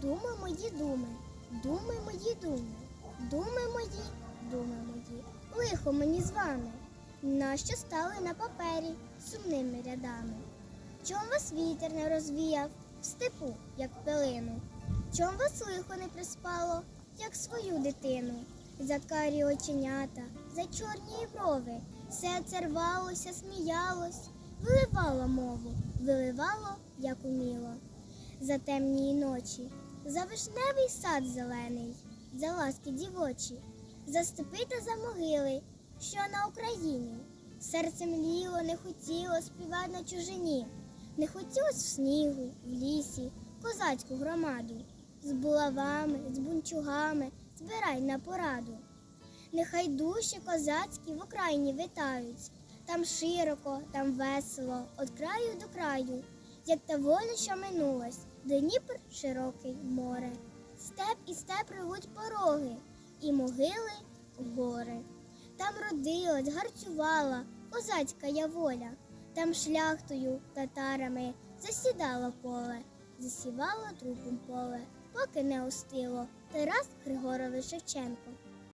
Думи мої думи, думи мої думи, думи мої, думи мої, лихо мені з вами, нащо стали на папері сумними рядами? Чом вас вітер не розвіяв в степу, як пилину? Чом вас лихо не приспало, як свою дитину? За карі оченята, за чорні брови, серце рвалося, сміялось, виливало мову, виливало, як уміло за темні ночі, за вишневий сад зелений, за ласки дівочі, за степи та за могили, що на Україні. Серце мліло, не хотіло співати на чужині, не хотілось в снігу, в лісі, козацьку громаду, з булавами, з бунчугами збирай на пораду. Нехай душі козацькі в Україні витають, там широко, там весело, від краю до краю, як та воля, що минулась, Дніпр широкий море. Степ і степ ревуть пороги, і могили гори. Там родилась, гарцювала козацька я воля, там шляхтою, татарами засідало поле, засівало трупом поле, поки не остило Тарас Григорович Шевченко.